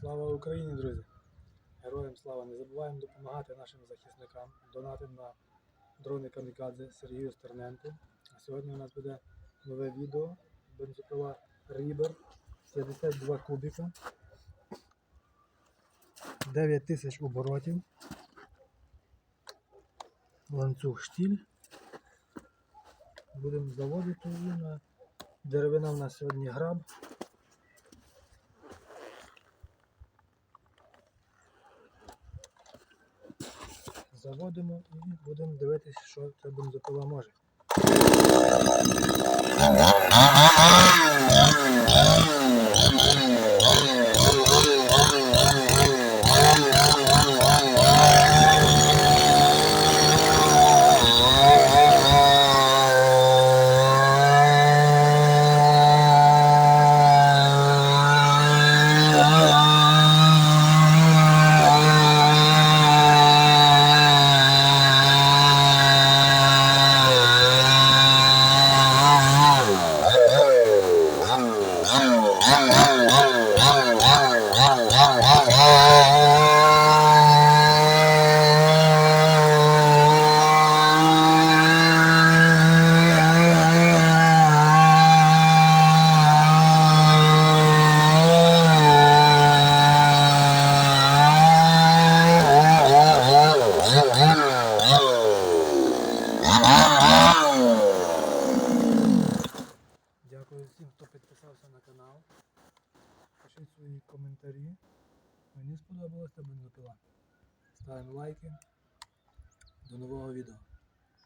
Слава Україні, друзі! Героям слава! Не забуваємо допомагати нашим захисникам, донатим на дрони Камікадзе Сергію Стерненку. А сьогодні у нас буде нове відео бензопила Рібер 52 кубіка, 9 тисяч оборотів, ланцюг штіль. Будемо заводити її деревина в нас сьогодні граб. Заводимо і будемо дивитися, що це бензопила може. Дякую всім, хто підписався на канал. Пишіть свої коментарі. Мені сподобалася бензопила. Ставимо лайки. До нового відео.